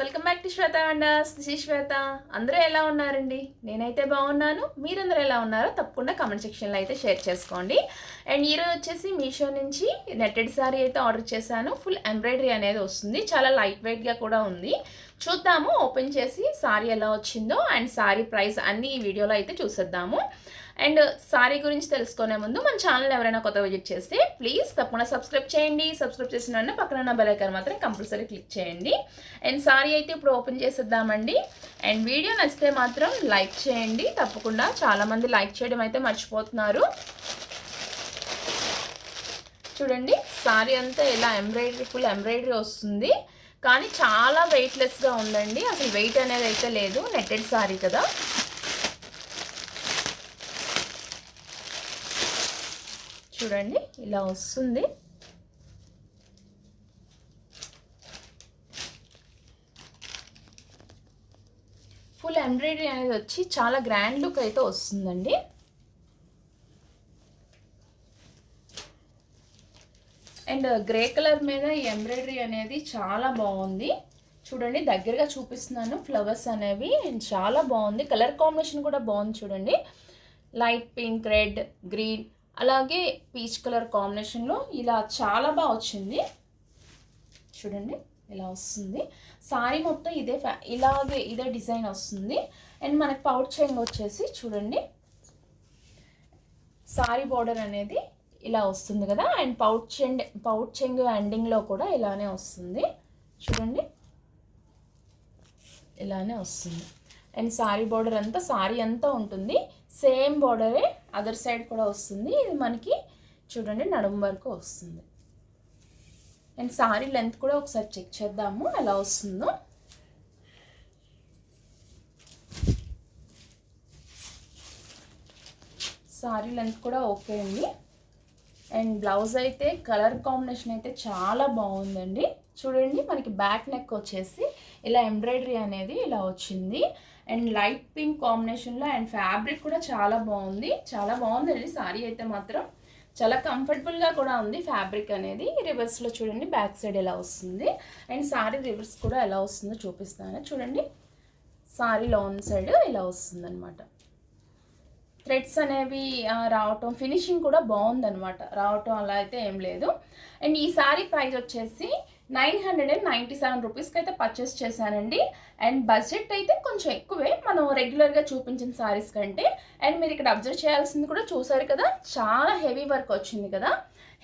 Welcome back to Shweta wonders this Shweta. అందరూ ఎలా ఉన్నారండి? నేనైతే బాగున్నాను. మీరందరూ ఎలా ఉన్నారో తప్పకుండా కామెంట్ సెక్షన్లో అయితే షేర్ చేసుకోండి. అండ్ ఈరోజు వచ్చేసి మీషో నుంచి నెట్టెడ్ శారీ అయితే ఆర్డర్ చేశాను. ఫుల్ ఎంబ్రాయిడరీ అనేది వస్తుంది. చాలా లైట్ వెయిట్గా కూడా ఉంది. చూద్దాము ఓపెన్ చేసి శారీ ఎలా వచ్చిందో అండ్ శారీ ప్రైస్ అన్నీ ఈ వీడియోలో అయితే చూసేద్దాము. అండ్ సారీ గురించి తెలుసుకునే ముందు మన ఛానల్ ఎవరైనా కొత్త విజిట్ చేస్తే ప్లీజ్ తప్పకుండా సబ్స్క్రైబ్ చేయండి. సబ్స్క్రైబ్ చేసిన వెంటనే పక్కన ఉన్న బెల్ ఐకాన్ మాత్రం కంపల్సరీ క్లిక్ చేయండి. అండ్ సారీ అయితే ఇప్పుడు ఓపెన్ చేసేద్దామండి. అండ్ వీడియో నచ్చితే మాత్రం లైక్ చేయండి. తప్పకుండా చాలామంది లైక్ చేయడం అయితే మర్చిపోతున్నారు. చూడండి సారీ అంతా ఇలా ఎంబ్రాయిడరీ ఫుల్ ఎంబ్రాయిడరీ వస్తుంది. కానీ చాలా వెయిట్లెస్గా ఉందండి. అసలు వెయిట్ అనేది అయితే లేదు. నెట్టెడ్ సారీ కదా. చూడండి ఇలా వస్తుంది. ఫుల్ ఎంబ్రాయిడరీ అనేది వచ్చి చాలా గ్రాండ్ లుక్ అయితే వస్తుందండి. అండ్ గ్రే కలర్ మీద ఈ ఎంబ్రాయిడరీ అనేది చాలా బాగుంది. చూడండి దగ్గరగా చూపిస్తున్నాను ఫ్లవర్స్ అనేవి అండ్ చాలా బాగుంది. కలర్ కాంబినేషన్ కూడా బాగుంది చూడండి. లైట్ పింక్ రెడ్ గ్రీన్ అలాగే పీచ్ కలర్ కాంబినేషన్లో ఇలా చాలా బాగా వచ్చింది. చూడండి. ఇలా వస్తుంది? సారీ మొత్తం ఇదే ఇలాగే ఇదే డిజైన్ వస్తుంది. అండ్ మనకి పౌచ్ చెంగ్ వచ్చేసి చూడండి. సారీ బార్డర్ అనేది ఇలా వస్తుంది కదా? అండ్ పౌచ్ చెండ్ పౌచ్ చెంగ్ ఎండింగ్లో కూడా ఇలానే వస్తుంది. చూడండి. ఇలానే వస్తుంది. అండ్ సారీ బార్డర్ అంతా సారీ అంతా ఉంటుంది. సేమ్ బార్డరే అదర్ సైడ్ కూడా వస్తుంది. ఇది మనకి చూడండి నడుము వరకు వస్తుంది. అండ్ సారీ లెంత్ కూడా ఒకసారి చెక్ చేద్దాము ఎలా వస్తుందో. సారీ లెంత్ కూడా ఓకే అండి. అండ్ బ్లౌజ్ అయితే కలర్ కాంబినేషన్ అయితే చాలా బాగుందండి. చూడండి మనకి బ్యాక్ నెక్ వచ్చేసి ఇలా ఎంబ్రాయిడరీ అనేది ఇలా వచ్చింది. అండ్ లైట్ పింక్ కాంబినేషన్లో అండ్ ఫ్యాబ్రిక్ కూడా చాలా బాగుంది. చాలా బాగుందండి సారీ అయితే మాత్రం. చాలా కంఫర్టబుల్గా కూడా ఉంది. ఫ్యాబ్రిక్ అనేది రివర్స్లో చూడండి బ్యాక్ సైడ్ ఎలా వస్తుంది. అండ్ సారీ రివర్స్ కూడా ఎలా వస్తుందో చూపిస్తాను. చూడండి సారీ లాన్ సైడ్ ఇలా వస్తుందన్నమాట. థ్రెడ్స్ అనేవి రావటం ఫినిషింగ్ కూడా బాగుందనమాట రావటం అలా అయితే ఏం లేదు. అండ్ ఈ సారీ ప్రైస్ వచ్చేసి nine hundred and ninety seven రూపీస్కి అయితే పర్చేస్ చేశానండి. అండ్ బడ్జెట్ అయితే కొంచెం ఎక్కువే. మనం రెగ్యులర్గా చూపించిన సారీస్ కంటే. అండ్ మీరు ఇక్కడ అబ్జర్వ్ చేయాల్సింది కూడా చూసారు కదా చాలా హెవీ వర్క్ వచ్చింది కదా.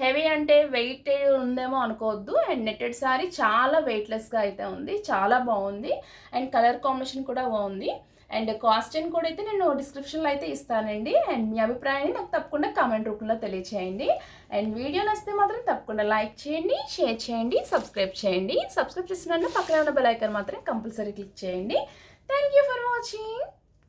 హెవీ అంటే వెయిట్ ఉందేమో అనుకోవద్దు. అండ్ నెట్టెడ్ సారీ చాలా వెయిట్లెస్గా అయితే ఉంది. చాలా బాగుంది. అండ్ కలర్ కాంబినేషన్ కూడా బాగుంది. అండ్ కాస్ట్ కూడా అయితే నేను డిస్క్రిప్షన్లో అయితే ఇస్తానండి. అండ్ మీ అభిప్రాయాన్ని నాకు తప్పకుండా కామెంట్ రూపంలో తెలియచేయండి. అండ్ వీడియో నచ్చితే మాత్రం తప్పకుండా లైక్ చేయండి షేర్ చేయండి సబ్స్క్రైబ్ చేయండి. సబ్స్క్రైబ్ చేసిన పక్కన ఉన్న బెల్ ఐకాన్ మాత్రం కంపల్సరీ క్లిక్ చేయండి. Thank you for watching